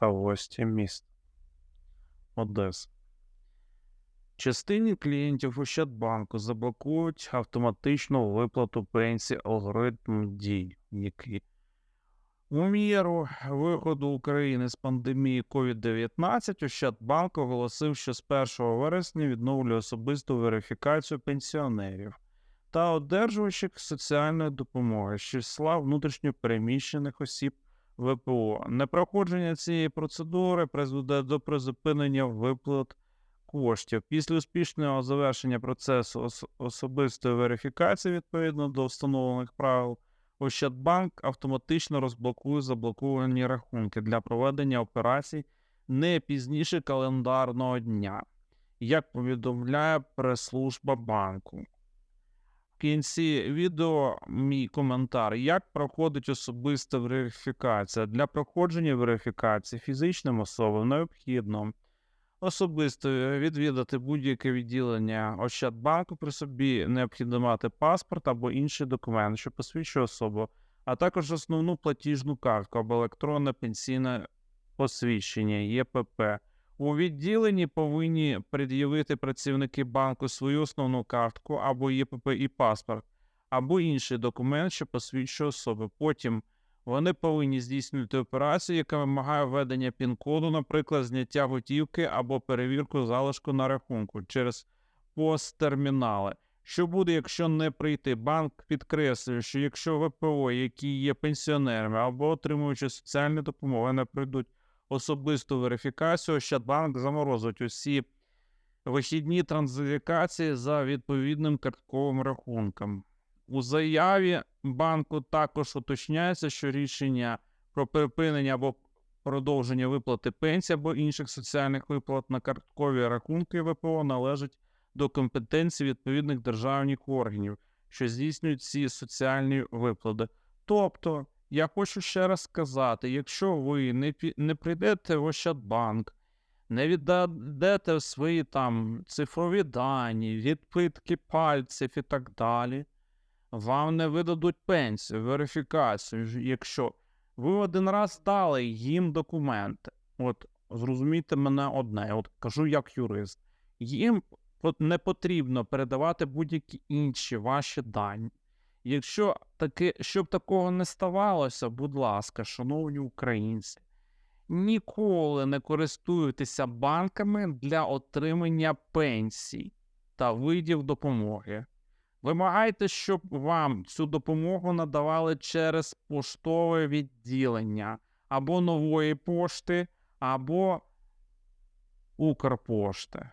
та гості міста. Одеса. Частині клієнтів Ощадбанку заблокують автоматичну виплату пенсій алгоритм дій, який у міру виходу України з пандемії COVID-19 Ощадбанк оголосив, що з 1 вересня відновлює особисту верифікацію пенсіонерів та одержувачів соціальної допомоги з числа внутрішньопереміщених осіб ВПО. Непроходження цієї процедури призведе до призупинення виплат коштів. Після успішного завершення процесу ос- особистої верифікації відповідно до встановлених правил. Ощадбанк автоматично розблокує заблоковані рахунки для проведення операцій не пізніше календарного дня, як повідомляє прес-служба банку. Кінці відео мій коментар, як проходить особиста верифікація. Для проходження верифікації фізичним особам необхідно особисто відвідати будь-яке відділення Ощадбанку при собі необхідно мати паспорт або інший документ, що посвідчує особу, а також основну платіжну картку або електронне пенсійне посвідчення ЄПП. У відділенні повинні пред'явити працівники банку свою основну картку або ЄПП і паспорт, або інший документ, що посвідчує особу. Потім вони повинні здійснити операцію, яка вимагає введення пін-коду, наприклад, зняття готівки або перевірку залишку на рахунку через посттермінали. Що буде, якщо не прийти? Банк підкреслює, що якщо ВПО, які є пенсіонерами або отримуючи соціальну допомогу, не прийдуть особисту верифікацію, Ощадбанк заморозить усі вихідні транзакції за відповідним картковим рахунком. У заяві банку також уточняється, що рішення про припинення або продовження виплати пенсій або інших соціальних виплат на карткові рахунки ВПО належить до компетенції відповідних державних органів, що здійснюють ці соціальні виплати. Тобто, я хочу ще раз сказати: якщо ви не, не прийдете в Ощадбанк, не віддадете свої там цифрові дані, відбитки пальців і так далі, вам не видадуть пенсію, верифікацію, якщо ви один раз дали їм документи. От зрозумійте мене одне, от кажу як юрист. Їм не потрібно передавати будь-які інші ваші дані. Якщо таки, щоб такого не ставалося, будь ласка, шановні українці, ніколи не користуйтеся банками для отримання пенсій та видів допомоги. Вимагайте, щоб вам цю допомогу надавали через поштове відділення або нової пошти, або Укрпошти.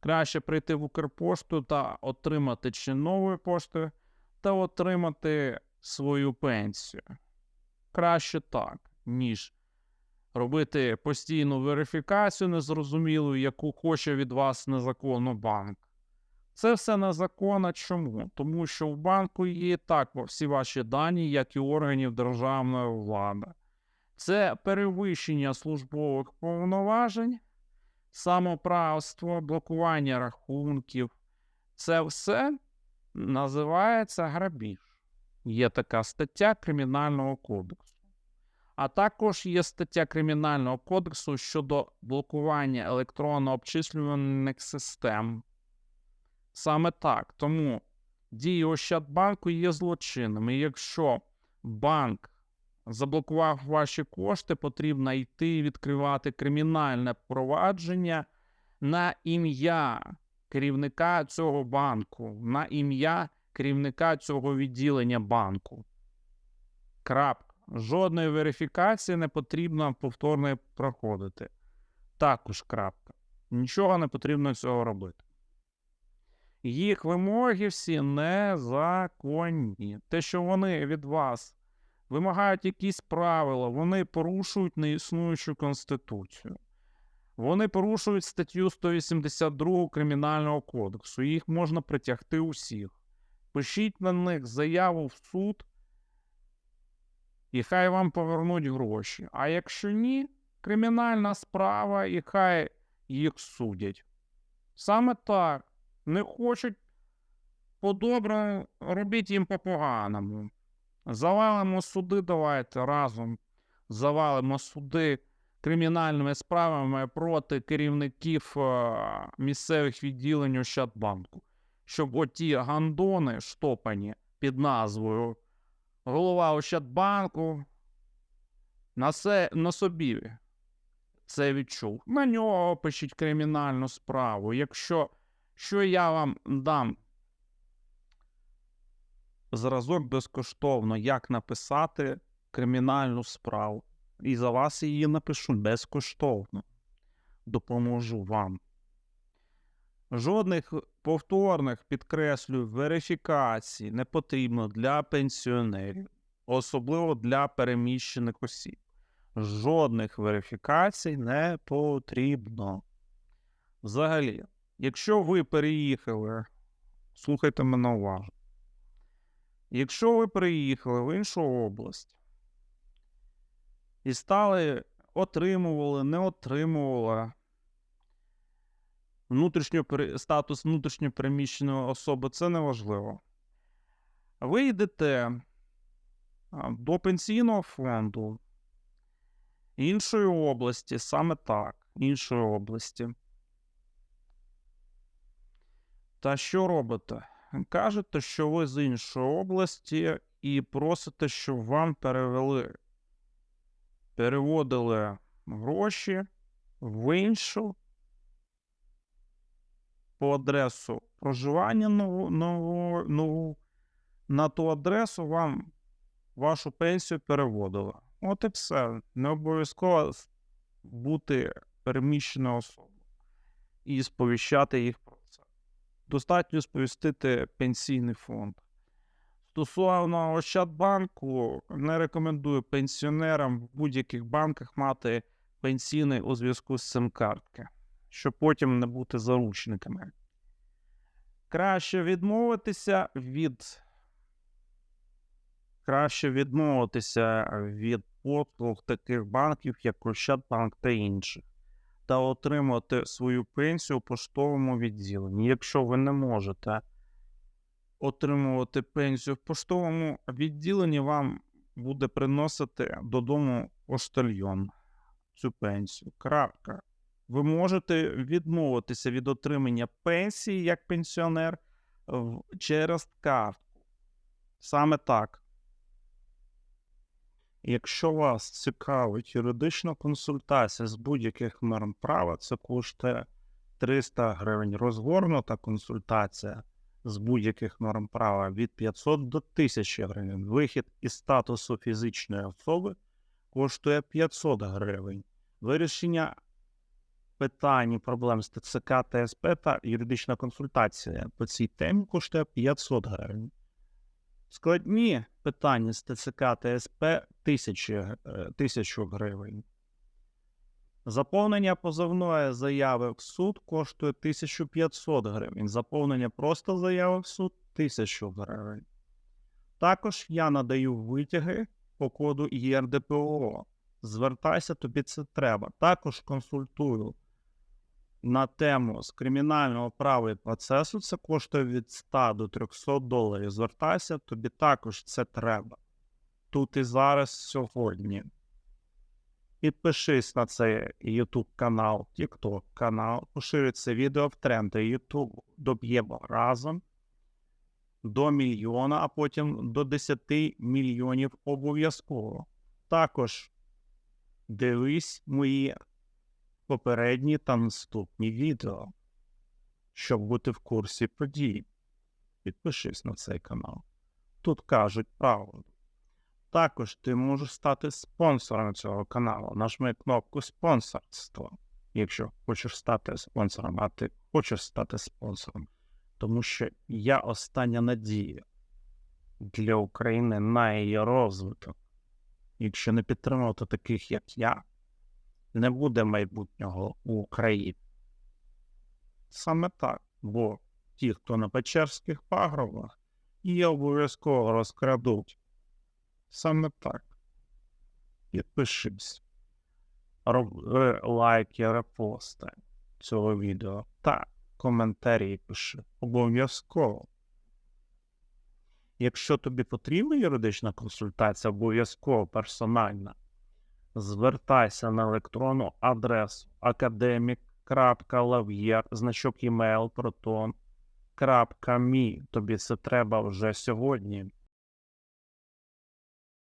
Краще прийти в Укрпошту та отримати чи нової пошти, та отримати свою пенсію. Краще так, ніж робити постійну верифікацію незрозумілу, яку хоче від вас незаконно банк. Це все незаконно. Чому? Тому що в банку є так всі ваші дані, як і органів державної влади. Це перевищення службових повноважень, самоправство, блокування рахунків. Це все називається грабіж. Є така стаття Кримінального кодексу. А також є стаття Кримінального кодексу щодо блокування електронно обчислюваних систем. Саме так. Тому дії Ощадбанку є злочинними. Якщо банк заблокував ваші кошти, потрібно йти відкривати кримінальне провадження на ім'я керівника цього банку, на ім'я керівника цього відділення банку. Крапка. Жодної верифікації не потрібно повторно проходити. Також крапка. Нічого не потрібно цього робити. Їх вимоги всі незаконні. Те, що вони від вас вимагають якісь правила, вони порушують неіснуючу конституцію. Вони порушують статтю 182 Кримінального кодексу. Їх можна притягти усіх. Пишіть на них заяву в суд, і хай вам повернуть гроші. А якщо ні, кримінальна справа, і хай їх судять. Саме так. Не хочуть по-доброму, робіть їм по-поганому. Завалимо суди, давайте разом. Завалимо суди кримінальними справами проти керівників е, місцевих відділень Ощадбанку, щоб оті гандони штопані під назвою голова Ощадбанку на, се, на собі це відчув. На нього пишіть кримінальну справу. Якщо що я вам дам зразок безкоштовно, як написати кримінальну справу. І за вас її напишу безкоштовно. Допоможу вам. Жодних повторних, підкреслюю, верифікацій не потрібно для пенсіонерів, особливо для переміщених осіб. Жодних верифікацій не потрібно. Взагалі, якщо ви переїхали, слухайте мене уважно. Якщо ви приїхали в іншу область і стали отримували, не отримували внутрішньо, статус внутрішньопереміщеної особи, це не важливо. Ви йдете до пенсійного фонду іншої області, саме так, іншої області. Та що робите? Кажете, що ви з іншої області і просите, щоб вам перевели. Переводили гроші в іншу по адресу проживання нову, нову, нову, на ту адресу вам вашу пенсію переводили. От і все. Не обов'язково бути переміщеною особою і сповіщати їх про це. Достатньо сповістити пенсійний фонд. Стосовно Ощадбанку, не рекомендую пенсіонерам в будь-яких банках мати пенсійний у зв'язку з цим картки, щоб потім не бути заручниками. Краще відмовитися від. Краще відмовитися від послуг таких банків, як Ощадбанк та інших, та отримати свою пенсію у поштовому відділенні. Якщо ви не можете отримувати пенсію в поштовому відділенні, вам буде приносити додому поштальйон цю пенсію. Крапка. Ви можете відмовитися від отримання пенсії як пенсіонер через картку. Саме так. Якщо вас цікавить юридична консультація з будь-яких норм права, це коштує 300 гривень. Розгорнута консультація з будь-яких норм права від 500 до 1000 гривень. Вихід із статусу фізичної особи коштує 500 гривень. Вирішення питань і проблем з ТЦК, ТСП та юридична консультація по цій темі коштує 500 гривень. Складні питання з ТЦК ТСП 1000, е, 1000 гривень. Заповнення позовної заяви в суд коштує 1500 гривень. Заповнення просто заяви в суд 1000 гривень. Також я надаю витяги по коду ЄРДПО. Звертайся, тобі це треба. Також консультую на тему з кримінального права і процесу. Це коштує від 100 до 300 доларів. Звертайся, тобі також це треба. Тут і зараз сьогодні. Підпишись на цей YouTube канал, TikTok канал, поширюй це відео в тренди YouTube. Доб'ємо разом до мільйона, а потім до 10 мільйонів обов'язково. Також дивись мої попередні та наступні відео, щоб бути в курсі подій. Підпишись на цей канал. Тут кажуть правду. Також ти можеш стати спонсором цього каналу. Нажми кнопку спонсорство, якщо хочеш стати спонсором, а ти хочеш стати спонсором. Тому що я остання надія для України на її розвиток. Якщо не підтримувати таких, як я, не буде майбутнього у Україні. Саме так, бо ті, хто на Печерських пагробах, її обов'язково розкрадуть. Саме так. Підпишись. Роби лайки, репости цього відео та коментарі пиши. Обов'язково. Якщо тобі потрібна юридична консультація, обов'язково персональна, Звертайся на електронну адресу academic.lav'єр, значок email, proton.me. Тобі це треба вже сьогодні.